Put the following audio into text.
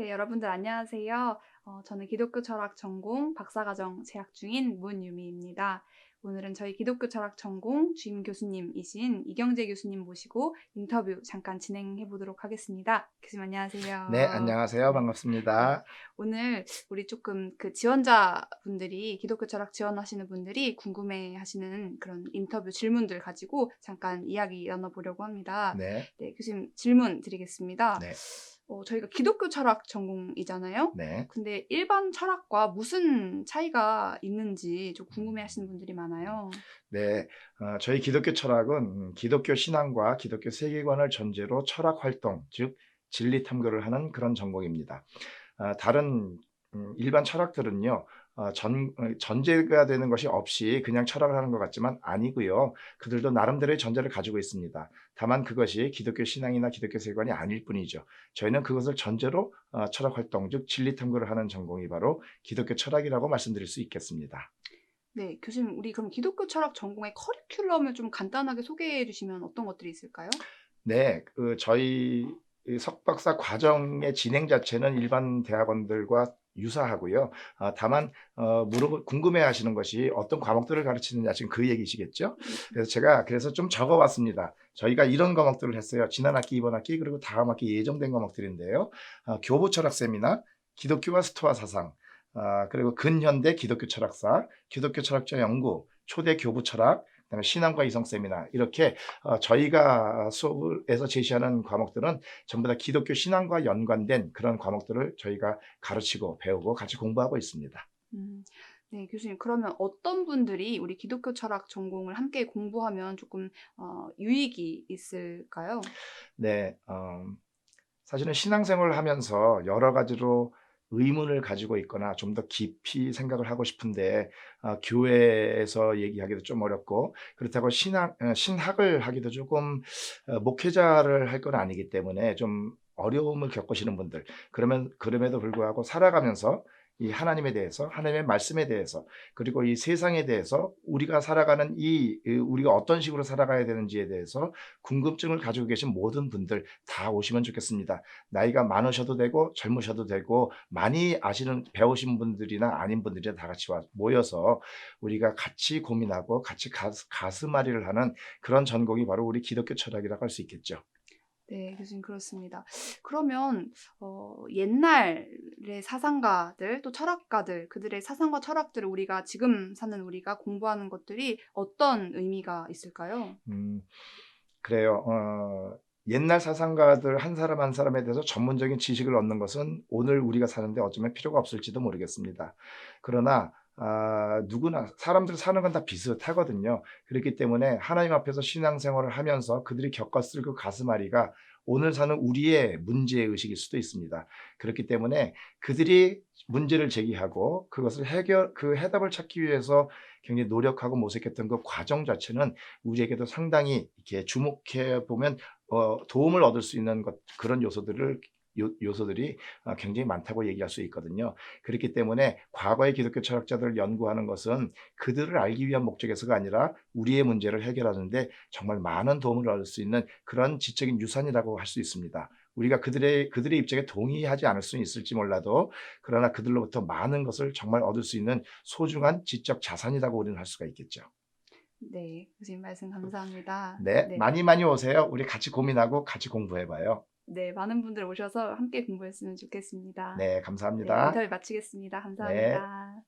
네, 여러분들 안녕하세요. 어, 저는 기독교 철학 전공 박사과정 재학 중인 문유미입니다. 오늘은 저희 기독교 철학 전공 주임 교수님이신 이경재 교수님 모시고 인터뷰 잠깐 진행해 보도록 하겠습니다. 교수님 안녕하세요. 네, 안녕하세요. 반갑습니다. 오늘 우리 조금 그 지원자분들이 기독교 철학 지원하시는 분들이 궁금해 하시는 그런 인터뷰 질문들 가지고 잠깐 이야기 나눠 보려고 합니다. 네, 네, 교수님 질문 드리겠습니다. 네, 어, 저희가 기독교 철학 전공이잖아요. 네. 근데 일반 철학과 무슨 차이가 있는지 좀 궁금해 하시는 분들이 많아요. 네, 어, 저희 기독교 철학은 음, 기독교 신앙과 기독교 세계관을 전제로 철학 활동, 즉 진리 탐구를 하는 그런 전공입니다. 아, 다른 음, 일반 철학들은요, 어, 전, 어, 전제가 되는 것이 없이 그냥 철학을 하는 것 같지만 아니고요. 그들도 나름대로의 전제를 가지고 있습니다. 다만 그것이 기독교 신앙이나 기독교 세계관이 아닐 뿐이죠. 저희는 그것을 전제로 어, 철학 활동, 즉 진리 탐구를 하는 전공이 바로 기독교 철학이라고 말씀드릴 수 있겠습니다. 네, 교수님, 우리 그럼 기독교 철학 전공의 커리큘럼을 좀 간단하게 소개해 주시면 어떤 것들이 있을까요? 네, 그 저희 이 석박사 과정의 진행 자체는 일반 대학원들과 유사하고요. 아, 다만 어, 물어 궁금해하시는 것이 어떤 과목들을 가르치느냐 지금 그 얘기시겠죠. 그래서 제가 그래서 좀 적어봤습니다. 저희가 이런 과목들을 했어요. 지난 학기, 이번 학기 그리고 다음 학기 예정된 과목들인데요. 아, 교부 철학 세미나, 기독교와 스토아 사상, 아, 그리고 근현대 기독교 철학사, 기독교 철학자 연구, 초대 교부 철학, 그다음에 신앙과 이성 세미나 이렇게 어, 저희가 수업에서 제시하는 과목들은 전부 다 기독교 신앙과 연관된 그런 과목들을 저희가 가르치고 배우고 같이 공부하고 있습니다. 음, 네, 교수님, 그러면 어떤 분들이 우리 기독교 철학 전공을 함께 공부하면 조금 어, 유익이 있을까요? 네, 어, 사실은 신앙생활을 하면서 여러 가지로 의문을 가지고 있거나 좀 더 깊이 생각을 하고 싶은데 어, 교회에서 얘기하기도 좀 어렵고 그렇다고 신학, 어, 신학을 하기도 조금 어, 목회자를 할 건 아니기 때문에 좀 어려움을 겪으시는 분들 그러면 그럼에도 불구하고 살아가면서 이 하나님에 대해서 하나님의 말씀에 대해서 그리고 이 세상에 대해서 우리가 살아가는 이이 우리가 어떤 식으로 살아가야 되는지에 대해서 궁금증을 가지고 계신 모든 분들 다 오시면 좋겠습니다. 나이가 많으셔도 되고 젊으셔도 되고 많이 아시는 배우신 분들이나 아닌 분들이 다 같이 와 모여서 우리가 같이 고민하고 같이 가슴앓이를 하는 그런 전공이 바로 우리 기독교 철학이라고 할 수 있겠죠. 네, 교수님 그렇습니다. 그러면 어, 옛날의 사상가들 또 철학가들 그들의 사상과 철학들을 우리가 지금 사는 우리가 공부하는 것들이 어떤 의미가 있을까요? 음, 그래요. 어, 옛날 사상가들 한 사람 한 사람에 대해서 전문적인 지식을 얻는 것은 오늘 우리가 사는데 어쩌면 필요가 없을지도 모르겠습니다. 그러나 아, 누구나 사람들 사는 건 다 비슷하거든요. 그렇기 때문에 하나님 앞에서 신앙생활을 하면서 그들이 겪었을 그 가슴앓이가 오늘 사는 우리의 문제 의식일 수도 있습니다. 그렇기 때문에 그들이 문제를 제기하고 그것을 해결 그 해답을 찾기 위해서 굉장히 노력하고 모색했던 그 과정 자체는 우리에게도 상당히 이렇게 주목해 보면 어, 도움을 얻을 수 있는 것 그런 요소들을 요, 요소들이 어, 굉장히 많다고 얘기할 수 있거든요. 그렇기 때문에 과거의 기독교 철학자들을 연구하는 것은 그들을 알기 위한 목적에서가 아니라 우리의 문제를 해결하는데 정말 많은 도움을 얻을 수 있는 그런 지적인 유산이라고 할 수 있습니다. 우리가 그들의 그들의 입장에 동의하지 않을 수는 있을지 몰라도 그러나 그들로부터 많은 것을 정말 얻을 수 있는 소중한 지적 자산이라고 우리는 할 수가 있겠죠. 네, 교수님 말씀 감사합니다. 네, 네. 많이 많이 오세요. 우리 같이 고민하고 같이 공부해봐요. 네, 많은 분들 오셔서 함께 공부했으면 좋겠습니다. 네, 네, 감사합니다. 인터뷰 마치겠습니다. 감사합니다.